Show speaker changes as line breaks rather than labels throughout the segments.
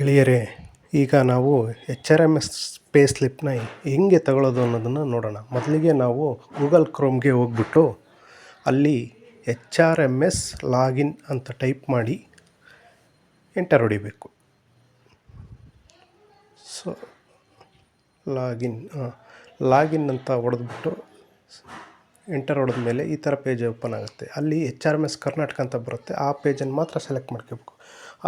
ಗೆಳೆಯರೇ, ಈಗ ನಾವು H R M S pay ಸ್ಲಿಪ್ನ ಹೆಂಗೆ ತಗೊಳ್ಳೋದು ಅನ್ನೋದನ್ನು ನೋಡೋಣ. ಮೊದಲಿಗೆ ನಾವು ಗೂಗಲ್ ಕ್ರೋಮ್ಗೆ ಹೋಗ್ಬಿಟ್ಟು ಅಲ್ಲಿ H R M S login ಅಂತ ಟೈಪ್ ಮಾಡಿ ಎಂಟರ್ ಹೊಡಿಬೇಕು. ಸೊ, ಲಾಗಿನ್ ಲಾಗಿನ್ ಅಂತ ಹೊಡೆದ್ಬಿಟ್ಟು ಎಂಟರ್ ಹೊಡೆದ ಮೇಲೆ ಈ ಥರ ಪೇಜ್ ಓಪನ್ ಆಗುತ್ತೆ. ಅಲ್ಲಿ H R M S Karnataka ಅಂತ ಬರುತ್ತೆ. ಆ ಪೇಜನ್ನು ಮಾತ್ರ ಸೆಲೆಕ್ಟ್ ಮಾಡ್ಕೋಬೇಕು.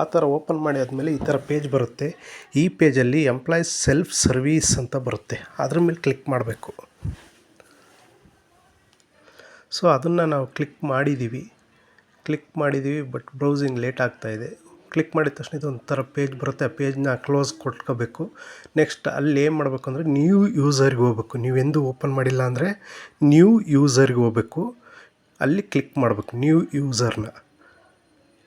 ಆ ಥರ ಓಪನ್ ಮಾಡಿ ಆದಮೇಲೆ ಈ ಥರ ಪೇಜ್ ಬರುತ್ತೆ. ಈ ಪೇಜಲ್ಲಿ ಎಂಪ್ಲಾಯೀಸ್ ಸೆಲ್ಫ್ ಸರ್ವೀಸ್ ಅಂತ ಬರುತ್ತೆ. ಅದ್ರ ಮೇಲೆ ಕ್ಲಿಕ್ ಮಾಡಬೇಕು. ಸೊ ಅದನ್ನು ನಾವು ಕ್ಲಿಕ್ ಮಾಡಿದ್ದೀವಿ ಕ್ಲಿಕ್ ಮಾಡಿದ್ದೀವಿ ಬಟ್ ಬ್ರೌಸಿಂಗ್ ಲೇಟ್ ಆಗ್ತಾಯಿದೆ ಕ್ಲಿಕ್ ಮಾಡಿದ ತಕ್ಷಣ ಇದು ಒಂಥರ ಪೇಜ್ ಬರುತ್ತೆ. ಆ ಪೇಜ್ನ ಕ್ಲೋಸ್ ಕೊಟ್ಕೋಬೇಕು. ನೆಕ್ಸ್ಟ್ ಅಲ್ಲಿ ಏನು ಮಾಡಬೇಕು ಅಂದರೆ ನ್ಯೂ ಯೂಸರ್ಗೆ ಹೋಗ್ಬೇಕು. ನೀವೆಂದು ಓಪನ್ ಮಾಡಿಲ್ಲ ಅಂದರೆ ನ್ಯೂ ಯೂಸರ್ಗೆ ಹೋಗ್ಬೇಕು. ಅಲ್ಲಿ ಕ್ಲಿಕ್ ಮಾಡಬೇಕು ನ್ಯೂ ಯೂಸರ್ನ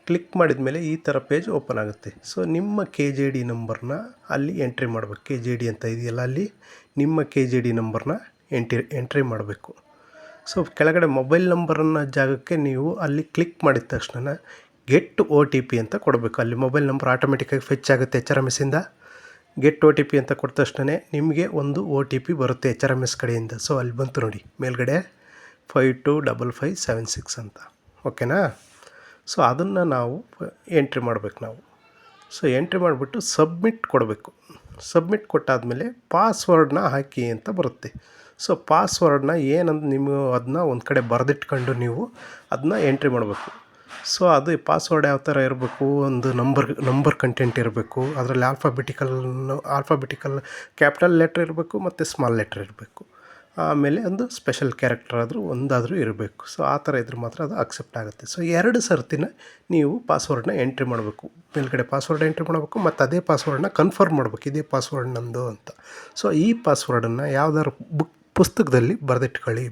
ಕ್ಲಿಕ್ ಮಾಡಿದ ಮೇಲೆ ಈ ಥರ ಪೇಜ್ ಓಪನ್ ಆಗುತ್ತೆ. ಸೊ ನಿಮ್ಮ ಕೆ ಜೆ ಡಿ ನಂಬರ್ನ ಅಲ್ಲಿ ಎಂಟ್ರಿ ಮಾಡಬೇಕು. ಕೆ ಜೆ ಡಿ ಅಂತ ಇದೆಯಲ್ಲ ಅಲ್ಲಿ ನಿಮ್ಮ ಕೆ ಜೆ ಡಿ ನಂಬರ್ನ ಎಂಟ್ರಿ ಎಂಟ್ರಿ ಮಾಡಬೇಕು. ಸೊ ಕೆಳಗಡೆ ಮೊಬೈಲ್ ನಂಬರನ್ನು ಜಾಗಕ್ಕೆ ನೀವು ಅಲ್ಲಿ ಕ್ಲಿಕ್ ಮಾಡಿದ ತಕ್ಷಣ ಗೆಟ್ ಒ ಟಿ ಪಿ ಅಂತ ಕೊಡಬೇಕು. ಅಲ್ಲಿ ಮೊಬೈಲ್ ನಂಬರ್ ಆಟೋಮೆಟಿಕ್ಕಾಗಿ ಫೆಚ್ ಆಗುತ್ತೆ ಎಚ್ ಆರ್ ಎಂ ಎಸ್ಸಿಂದ ಗೆಟ್ ಓ ಟಿ ಪಿ ಅಂತ ಕೊಟ್ಟ ತಕ್ಷಣ ನಿಮಗೆ ಒಂದು ಒ ಟಿ ಪಿ ಬರುತ್ತೆ ಎಚ್ ಆರ್ ಎಂ ಎಸ್ ಕಡೆಯಿಂದ. ಸೊ ಅಲ್ಲಿ ಬಂತು ನೋಡಿ. ಮೇಲ್ಗಡೆ five two double five seven six ಅಂತ. ಓಕೆನಾ ಸೊ ಅದನ್ನು ನಾವು ಎಂಟ್ರಿ ಮಾಡಬೇಕು ನಾವು. ಸೊ ಎಂಟ್ರಿ ಮಾಡಿಬಿಟ್ಟು ಸಬ್ಮಿಟ್ ಕೊಡಬೇಕು. ಸಬ್ಮಿಟ್ ಕೊಟ್ಟಾದಮೇಲೆ ಪಾಸ್ವರ್ಡ್ನ ಹಾಕಿ ಅಂತ ಬರುತ್ತೆ. ಸೊ ಪಾಸ್ವರ್ಡ್ನ ಏನಂತ ನೀವು ಅದನ್ನ ಒಂದು ಕಡೆ ಬರೆದಿಟ್ಕೊಂಡು ನೀವು ಅದನ್ನ ಎಂಟ್ರಿ ಮಾಡಬೇಕು. ಸೊ ಅದು ಪಾಸ್ವರ್ಡ್ ಯಾವ ಥರ ಇರಬೇಕು, ಒಂದು ನಂಬರ್ ನಂಬರ್ ಕಂಟೆಂಟ್ ಇರಬೇಕು, ಅದರಲ್ಲಿ ಆಲ್ಫಾಬೆಟಿಕಲ್ ಆಲ್ಫಾಬೆಟಿಕಲ್ ಕ್ಯಾಪಿಟಲ್ ಲೆಟ್ರ್ ಇರಬೇಕು ಮತ್ತು ಸ್ಮಾಲ್ ಲೆಟ್ರ್ ಇರಬೇಕು. ಆಮೇಲೆ ಒಂದು ಸ್ಪೆಷಲ್ ಕ್ಯಾರೆಕ್ಟರ್ ಆದರೂ ಒಂದಾದರೂ ಇರಬೇಕು. ಸೊ ಆ ಥರ ಇದ್ರೆ ಮಾತ್ರ ಅದು ಅಕ್ಸೆಪ್ಟ್ ಆಗುತ್ತೆ. ಸೊ ಎರಡು ಸರ್ತಿನ ನೀವು ಪಾಸ್ವರ್ಡ್ನ ಎಂಟ್ರಿ ಮಾಡಬೇಕು. ಮೇಲ್ಗಡೆ ಪಾಸ್ವರ್ಡ್ ಎಂಟ್ರಿ ಮಾಡಬೇಕು, ಮತ್ತು ಅದೇ ಪಾಸ್ವರ್ಡ್ನ ಕನ್ಫರ್ಮ್ ಮಾಡಬೇಕು. ಇದೇ ಪಾಸ್ವರ್ಡ್ ನಂದು ಅಂತ. ಸೊ ಈ ಪಾಸ್ವರ್ಡನ್ನು ಯಾವ್ದಾದ್ರು ಬುಕ್ ಪುಸ್ತಕದಲ್ಲಿ ಬರೆದಿಟ್ಕೊಳ್ಳಿ.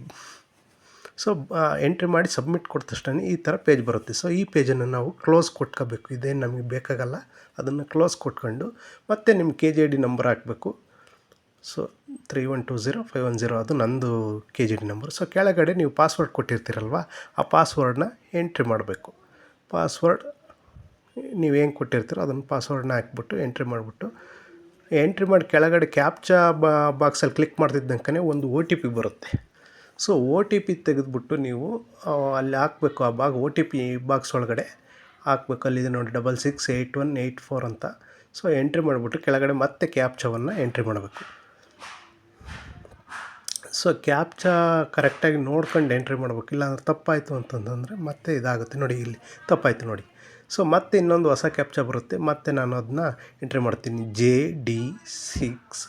ಸೊ ಎಂಟ್ರಿ ಮಾಡಿ ಸಬ್ಮಿಟ್ ಕೊಟ್ಟ ತಕ್ಷಣ ಈ ಥರ ಪೇಜ್ ಬರುತ್ತೆ. ಸೊ ಈ ಪೇಜನ್ನು ನಾವು ಕ್ಲೋಸ್ ಕೊಟ್ಕೋಬೇಕು. ಇದೇನು ನಮಗೆ ಬೇಕಾಗಲ್ಲ. ಅದನ್ನು ಕ್ಲೋಸ್ ಕೊಟ್ಕೊಂಡು ಮತ್ತೆ ನಿಮ್ಮ ಕೆ ಜಿ ಡಿ ನಂಬರ್ ಹಾಕಬೇಕು. So three one two zero five one zero ಅದು ನಂದು K G D number so ಕೆಳಗಡೆ ನೀವು ಪಾಸ್ವರ್ಡ್ ಕೊಟ್ಟಿರ್ತೀರಲ್ವ, ಆ ಪಾಸ್ವರ್ಡ್ನ ಎಂಟ್ರಿ ಮಾಡಬೇಕು. ಪಾಸ್ವರ್ಡ್ ನೀವು ಏನು ಕೊಟ್ಟಿರ್ತೀರೋ ಅದನ್ನು ಪಾಸ್ವರ್ಡ್ನ ಹಾಕ್ಬಿಟ್ಟು ಎಂಟ್ರಿ ಮಾಡಿಬಿಟ್ಟು ಎಂಟ್ರಿ ಮಾಡಿ ಕೆಳಗಡೆ ಕ್ಯಾಪ್ಚಾ ಬಾಕ್ಸಲ್ಲಿ ಕ್ಲಿಕ್ ಮಾಡ್ತಿದ್ದಂಕನೇ ಒಂದು ಒ ಟಿ ಪಿ ಬರುತ್ತೆ. ಸೊ ಓ ಟಿ ಪಿ ತೆಗೆದುಬಿಟ್ಟು ನೀವು ಅಲ್ಲಿ ಹಾಕಬೇಕು ಆ ಬಾಗ್ ಓ ಟಿ ಪಿ ಬಾಕ್ಸ್ ಒಳಗಡೆ ಹಾಕ್ಬೇಕು ಅಲ್ಲಿದೆ ನೋಡಿ double six eight one eight four ಅಂತ. ಸೊ ಎಂಟ್ರಿ ಮಾಡಿಬಿಟ್ಟು ಕೆಳಗಡೆ ಮತ್ತೆ ಕ್ಯಾಪ್ಚವನ್ನು ಎಂಟ್ರಿ ಮಾಡಬೇಕು. ಸೊ ಕ್ಯಾಪ್ಚಾ ಕರೆಕ್ಟಾಗಿ ನೋಡ್ಕೊಂಡು ಎಂಟ್ರಿ ಮಾಡಬೇಕು. ಇಲ್ಲಾಂದ್ರೆ ತಪ್ಪಾಯಿತು ಅಂತಂದರೆ ಮತ್ತೆ ಇದಾಗುತ್ತೆ. ನೋಡಿ ಇಲ್ಲಿ, ತಪ್ಪಾಯಿತು ನೋಡಿ. ಸೊ ಮತ್ತೆ ಇನ್ನೊಂದು ಹೊಸ ಕ್ಯಾಪ್ಚಾ ಬರುತ್ತೆ. ಮತ್ತೆ ನಾನು ಅದನ್ನ ಎಂಟ್ರಿ ಮಾಡ್ತೀನಿ. J D six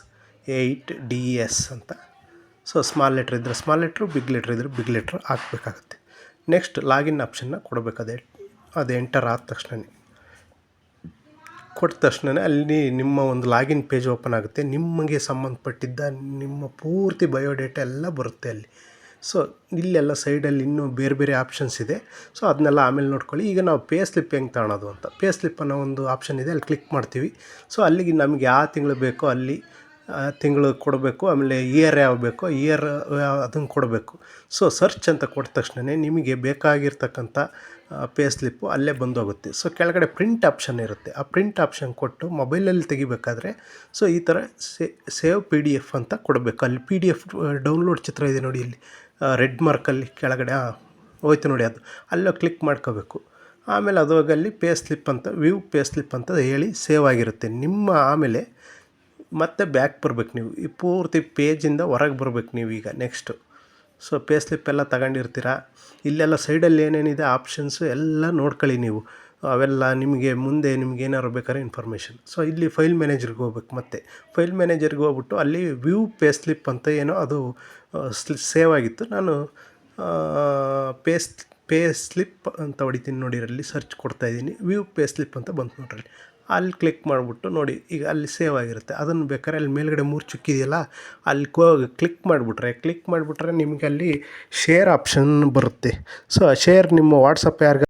eight D S ಅಂತ. ಸೊ ಸ್ಮಾಲ್ ಲೆಟ್ರ್ ಇದ್ದರೆ ಸ್ಮಾಲ್ ಲೆಟ್ರು ಬಿಗ್ ಲೆಟ್ರ್ ಇದ್ದರೆ ಬಿಗ್ ಲೆಟ್ರ್ ಹಾಕಬೇಕಾಗತ್ತೆ. ನೆಕ್ಸ್ಟ್ ಲಾಗಿನ್ ಆಪ್ಷನ್ನ ಕೊಡಬೇಕು ಅದೇ. ಅದು ಎಂಟರ್ ಆದ ತಕ್ಷಣವೇ ಕೊಟ್ಟ ತಕ್ಷಣ ಅಲ್ಲಿ ನಿಮ್ಮ ಒಂದು ಲಾಗಿನ್ ಪೇಜ್ ಓಪನ್ ಆಗುತ್ತೆ. ನಿಮಗೆ ಸಂಬಂಧಪಟ್ಟಿದ್ದ ನಿಮ್ಮ ಪೂರ್ತಿ ಬಯೋಡೇಟ ಎಲ್ಲ ಬರುತ್ತೆ ಅಲ್ಲಿ. ಸೊ ಇಲ್ಲೆಲ್ಲ ಸೈಡಲ್ಲಿ ಇನ್ನೂ ಬೇರೆ ಬೇರೆ ಆಪ್ಷನ್ಸ್ ಇದೆ. ಸೊ ಅದನ್ನೆಲ್ಲ ಆಮೇಲೆ ನೋಡ್ಕೊಳ್ಳಿ. ಈಗ ನಾವು ಪೇ ಸ್ಲಿಪ್ ಹೆಂಗೆ ತಗೊಳೋದು ಅಂತ. ಪೇ ಸ್ಲಿಪ್ ಅನ್ನೋ ಒಂದು ಆಪ್ಷನ್ ಇದೆ. ಅಲ್ಲಿ ಕ್ಲಿಕ್ ಮಾಡ್ತೀವಿ. ಸೊ ಅಲ್ಲಿಗೆ ನಮಗೆ ಯಾವ ತಿಂಗಳು ಬೇಕೋ ಅಲ್ಲಿ ತಿಂಗಳು ಕೊಡಬೇಕು, ಆಮೇಲೆ ಇಯರ್ ಯಾವ ಬೇಕೋ ಇಯರ್ ಅದನ್ನು ಕೊಡಬೇಕು. ಸೊ ಸರ್ಚ್ ಅಂತ ಕೊಟ್ಟ ತಕ್ಷಣ ನಿಮಗೆ ಬೇಕಾಗಿರ್ತಕ್ಕಂಥ ಪೇ ಸ್ಲಿಪ್ಪು ಅಲ್ಲೇ ಬಂದೋಗುತ್ತೆ. ಸೊ ಕೆಳಗಡೆ ಪ್ರಿಂಟ್ ಆಪ್ಷನ್ ಇರುತ್ತೆ. ಆ ಪ್ರಿಂಟ್ ಆಪ್ಷನ್ ಕೊಟ್ಟು ಮೊಬೈಲಲ್ಲಿ ತೆಗಿಬೇಕಾದ್ರೆ ಸೊ ಈ ಥರ ಸೇವ್ ಪಿ ಡಿ ಎಫ್ ಅಂತ ಕೊಡಬೇಕು. ಅಲ್ಲಿ ಪಿ ಡಿ ಎಫ್ ಡೌನ್ಲೋಡ್ ಚಿತ್ರ ಇದೆ ನೋಡಿ ಇಲ್ಲಿ. ರೆಡ್ ಮಾರ್ಕಲ್ಲಿ ಕೆಳಗಡೆ ಹೋಯ್ತು ನೋಡಿ ಅದು. ಅಲ್ಲೋ ಕ್ಲಿಕ್ ಮಾಡ್ಕೋಬೇಕು. ಆಮೇಲೆ ಅದು ಅಲ್ಲಿ ಪೇ ಸ್ಲಿಪ್ ಅಂತ ವ್ಯೂ ಪೇ ಸ್ಲಿಪ್ ಅಂತ ಹೇಳಿ ಸೇವ್ ಆಗಿರುತ್ತೆ. ನಿಮ್ಮ ಆಮೇಲೆ ಮತ್ತೆ ಬ್ಯಾಕ್ ಬರ್ಬೇಕು ನೀವು. ಈ ಪೂರ್ತಿ ಪೇಜಿಂದ ಹೊರಗೆ ಬರ್ಬೇಕು ನೀವು ಈಗ ನೆಕ್ಸ್ಟು ಸೊ ಪೇ ಸ್ಲಿಪ್ ಎಲ್ಲ ತಗೊಂಡಿರ್ತೀರ? ಇಲ್ಲೆಲ್ಲ ಸೈಡಲ್ಲಿ ಏನೇನಿದೆ ಆಪ್ಷನ್ಸು ಎಲ್ಲ ನೋಡ್ಕೊಳ್ಳಿ ನೀವು. ಅವೆಲ್ಲ ನಿಮಗೆ ಮುಂದೆ ನಿಮ್ಗೆ ಏನಾದ್ರು ಬೇಕಾದ್ರೆ ಇನ್ಫಾರ್ಮೇಷನ್ ಸೊ ಇಲ್ಲಿ ಫೈಲ್ ಮ್ಯಾನೇಜರ್ಗೆ ಹೋಗ್ಬೇಕು ಮತ್ತೆ. ಫೈಲ್ ಮ್ಯಾನೇಜರ್ಗೆ ಹೋಗ್ಬಿಟ್ಟು ಅಲ್ಲಿ ವ್ಯೂ ಪೇ ಸ್ಲಿಪ್ ಅಂತ ಏನೋ ಅದು ಸೇವ್ ಆಗಿತ್ತು. ನಾನು ಪೇ ಪೇ ಸ್ಲಿಪ್ ಅಂತ ಹೊಡಿತೀನಿ ನೋಡಿರಲ್ಲಿ ಸರ್ಚ್ ಕೊಡ್ತಾಯಿದ್ದೀನಿ ವ್ಯೂ ಪೇ ಸ್ಲಿಪ್ ಅಂತ ಬಂತು ನೋಡ್ರಿ. ಅಲ್ಲಿ ಕ್ಲಿಕ್ ಮಾಡಿಬಿಟ್ಟು ನೋಡಿ, ಈಗ ಅಲ್ಲಿ ಸೇವ್ ಆಗಿರುತ್ತೆ. ಅದನ್ನು ಬೇಕಾದ್ರೆ ಅಲ್ಲಿ ಮೇಲ್ಗಡೆ ಮೂರು ಚುಕ್ಕಿದೆಯಲ್ಲ, ಅಲ್ಲಿ ಕೋ ಕ್ಲಿಕ್ ಮಾಡಿಬಿಟ್ರೆ ಕ್ಲಿಕ್ ಮಾಡಿಬಿಟ್ರೆ ನಿಮಗೆ ಅಲ್ಲಿ ಶೇರ್ ಆಪ್ಷನ್ ಬರುತ್ತೆ. ಸೊ ಶೇರ್ ನಿಮ್ಮ ವಾಟ್ಸಪ್ ಯಾರಿಗೆ